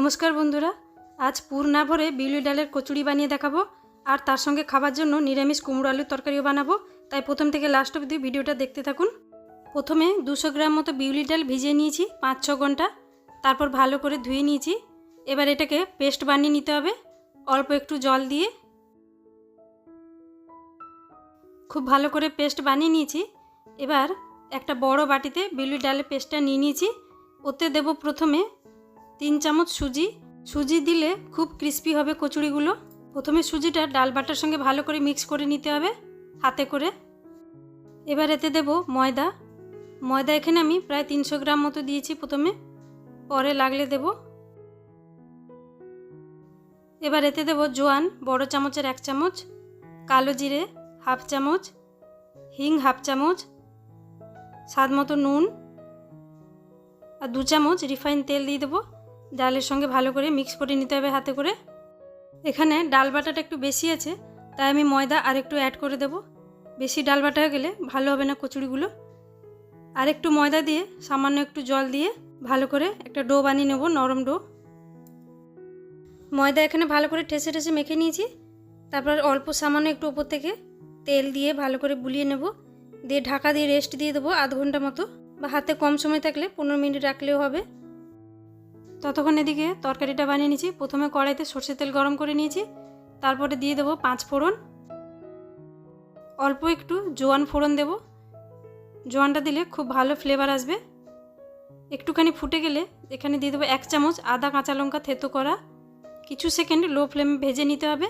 নমস্কার বন্ধুরা, আজ পুর না ভরে বিউলি ডালের কচুরি বানিয়ে দেখাবো, আর তার সঙ্গে খাবার জন্য নিরামিষ কুমড়ো আলুর তরকারিও বানাবো। তাই প্রথম থেকে লাস্ট অবধি ভিডিওটা দেখতে থাকুন। প্রথমে দুশো গ্রাম মতো বিউলি ডাল ভিজিয়ে নিয়েছি পাঁচ ছ ঘণ্টা। তারপর ভালো করে ধুয়ে নিয়েছি। এবার এটাকে পেস্ট বানিয়ে নিতে হবে, অল্প একটু জল দিয়ে। খুব ভালো করে পেস্ট বানিয়ে নিয়েছি। এবার একটা বড় বাটিতে বিউলি ডালের পেস্টটা নিয়ে নিয়েছি। ওতে দেব প্রথমে তিন চামচ সুজি। সুজি দিলে খুব ক্রিস্পি হবে কচুরিগুলো। প্রথমে সুজিটা ডাল বাটার সঙ্গে ভালো করে মিক্স করে নিতে হবে হাতে করে। এবার এতে দেব ময়দা। ময়দা এখানে আমি প্রায় তিনশো গ্রাম মতো দিয়েছি প্রথমে। পরে লাগলে দেব। এবার এতে দেব জোয়ান, বড় চামচের এক চামচ, কালো জিরে হাফ চামচ, হিং হাফ চামচ, স্বাদ মতো নুন, আর দু চামচ রিফাইন তেল দিয়ে দেবো। ডালের সঙ্গে ভালো করে মিক্স করে নিতে হবে হাতে করে। এখানে ডাল বাটাটা একটু বেশি আছে, তাই আমি ময়দা আর একটু অ্যাড করে দেব। বেশি ডাল বাটা গেলে ভালো হবে না কচুরিগুলো। আর একটু ময়দা দিয়ে, সামান্য একটু জল দিয়ে ভালো করে একটা ডো বানিয়ে নেব, নরম ডো। ময়দা এখানে ভালো করে ঠেসে ঠেসে মেখে নিয়েছি। তারপর অল্প সামান্য একটু ওপর থেকে তেল দিয়ে ভালো করে বুলিয়ে নেব। দিয়ে ঢাকা দিয়ে রেস্ট দিয়ে দেবো আধ ঘণ্টা মতো। বা হাতে কম সময় থাকলে পনেরো মিনিট রাখলেও হবে। ততক্ষণ এদিকে তরকারিটা বানিয়ে নিয়েছি। প্রথমে কড়াইতে সর্ষের তেল গরম করে নিয়েছি। তারপরে দিয়ে দেবো পাঁচ ফোড়ন। অল্প একটু জোয়ান ফোড়ন দেব। জোয়ানটা দিলে খুব ভালো ফ্লেভার আসবে। একটুখানি ফুটে গেলে এখানে দিয়ে দেবো এক চামচ আদা, কাঁচা লঙ্কা, থেতো করা। কিছু সেকেন্ড লো ফ্লেমে ভেজে নিতে হবে।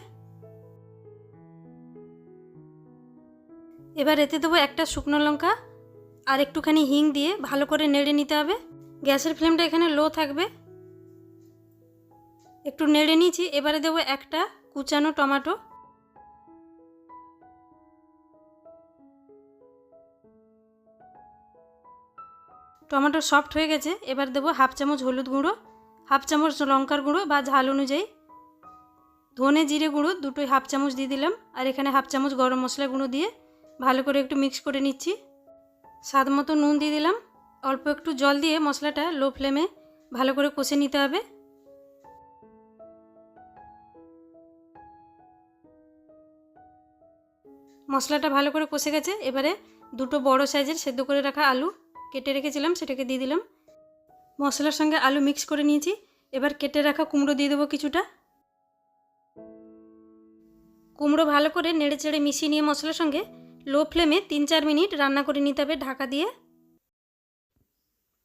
এবার এতে দেবো একটা শুকনো লঙ্কা আর একটুখানি হিং দিয়ে ভালো করে নেড়ে নিতে হবে। গ্যাসের ফ্লেমটা এখানে লো থাকবে। একটু নেড়ে নিয়েছি, এবারে দেবো একটা কুচানো টমাটো। টমেটো সফট হয়ে গেছে, এবার দেবো হাফ চামচ হলুদ গুঁড়ো, হাফ চামচ লঙ্কার গুঁড়ো বা ঝাল অনুযায়ী। ধনে জিরে গুঁড়ো, দুটোই হাফ চামচ দিয়ে দিলাম, আর এখানে হাফ চামচ গরম মশলা গুঁড়ো দিয়ে ভালো করে একটু মিক্স করে নিচ্ছি। স্বাদ মতো নুন দিয়ে দিলাম, অল্প একটু জল দিয়ে মশলাটা লো ফ্লেমে ভালো করে কষে নিতে হবে। মশলাটা ভালো করে কষে গেছে। এবারে দুটো বড় সাইজের সেদ্ধ করে রাখা আলু কেটে রেখেছিলাম, সেটাকে দিয়ে দিলাম। মশলার সঙ্গে আলু মিক্স করে নিয়েছি। এবার কেটে রাখা কুমড়ো দিয়ে দেবো কিছুটা। কুমড়ো ভালো করে নেড়ে চেড়ে মিশিয়ে নিয়ে মশলার সঙ্গে লো ফ্লেমে তিন চার মিনিট রান্না করে নিতে হবে ঢাকা দিয়ে।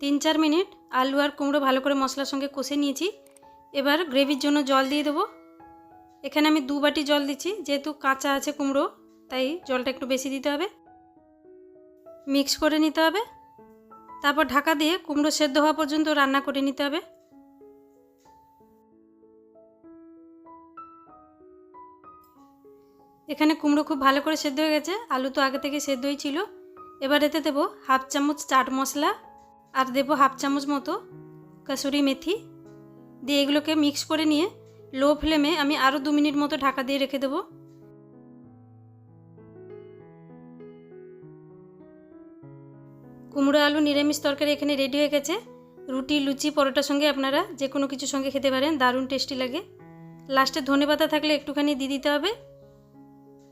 তিন চার মিনিট আলু আর কুমড়ো ভালো করে মশলার সঙ্গে কষে নিয়েছি। এবার গ্রেভির জন্য জল দিয়ে দেবো। এখানে আমি দু বাটি জল দিচ্ছি, যেহেতু কাঁচা আছে কুমড়ো। তাই জলটা একটু বেশি দিতে হবে। মিক্স করে নিতে হবে। তারপর ঢাকা দিয়ে কুমড়ো সেদ্ধ হওয়া পর্যন্ত রান্না করে নিতে হবে। এখানে কুমড়ো খুব ভালো করে সেদ্ধ হয়ে গেছে। আলু তো আগে থেকে সেদ্ধই ছিল। এবার এতে দেবো হাফ চামচ চাট মশলা আর দেবো হাফ চামচ মতো কাসুরি মেথি। দিয়ে এগুলোকে মিক্স করে নিয়ে লো ফ্লেমে আমি আরও দু মিনিট মতো ঢাকা দিয়ে রেখে দেবো। কুমড়ো, আলু, নিরামিষ তরকারি এখানে রেডি হয়ে গেছে। রুটি, লুচি, পরোটার সঙ্গে আপনারা যে কোনো কিছুর সঙ্গে খেতে পারেন, দারুণ টেস্টি লাগে। লাস্টে ধনে পাতা থাকলে একটুখানি দিয়ে দিতে হবে।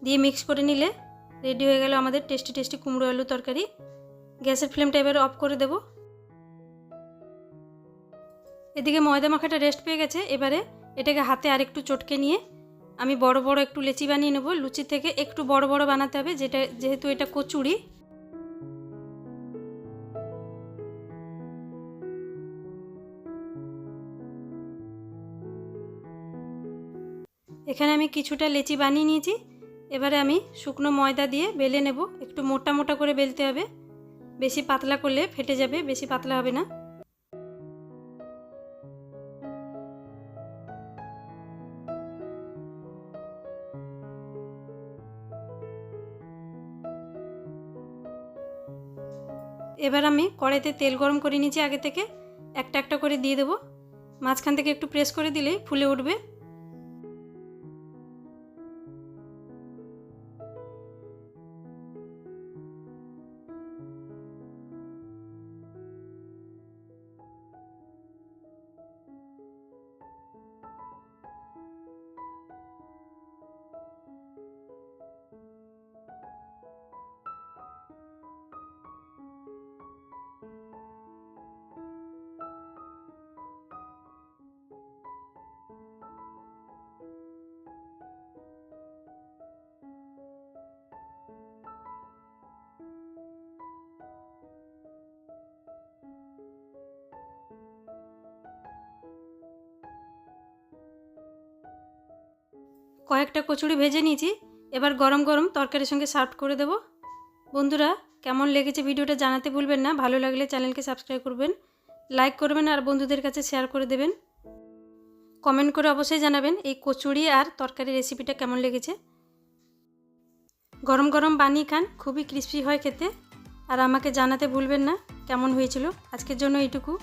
দিয়ে মিক্স করে নিলে রেডি হয়ে গেল আমাদের টেস্টি টেস্টি কুমড়ো, আলু তরকারি। গ্যাসের ফ্লেমটা এবার অফ করে দেব। এদিকে ময়দা মাখাটা রেস্ট পেয়ে গেছে। এবারে এটাকে হাতে আর একটু চটকে নিয়ে আমি বড় বড় একটু লেচি বানিয়ে নেব। লুচি থেকে একটু বড় বড় বানাতে হবে, যেটা যেহেতু এটা কচুরি। এখানে আমি কিছুটা লেচি বানিয়ে নিয়েছি। এবারে আমি শুকনো ময়দা দিয়ে বেলে নেব। একটু মোটা মোটা করে বেলতে হবে। বেশি পাতলা করলে ফেটে যাবে, বেশি পাতলা হবে না। এবার আমি কড়াইতে তেল গরম করে নিয়েছি আগে থেকে। একটা একটা করে দিয়ে দেবো। মাঝখান থেকে একটু প্রেস করে দিলেই ফুলে উঠবে। কয়েকটা কচুরি ভেজে নিয়েছি। এবার গরম গরম তরকারির সঙ্গে সার্ভ করে দেব। বন্ধুরা, কেমন লেগেছে ভিডিওটা জানাতে ভুলবেন না। ভালো লাগলে চ্যানেলকে সাবস্ক্রাইব করবেন, লাইক করবেন আর বন্ধুদের কাছে শেয়ার করে দেবেন। কমেন্ট করে অবশ্যই জানাবেন এই কচুরি আর তরকারি রেসিপিটা কেমন লেগেছে। গরম গরম বানিয়ে খান, খুবই ক্রিস্পি হয় খেতে। আর আমাকে জানাতে ভুলবেন না কেমন হয়েছিল। আজকের জন্য এইটুকু।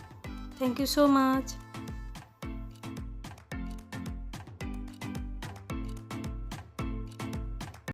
Thank you so much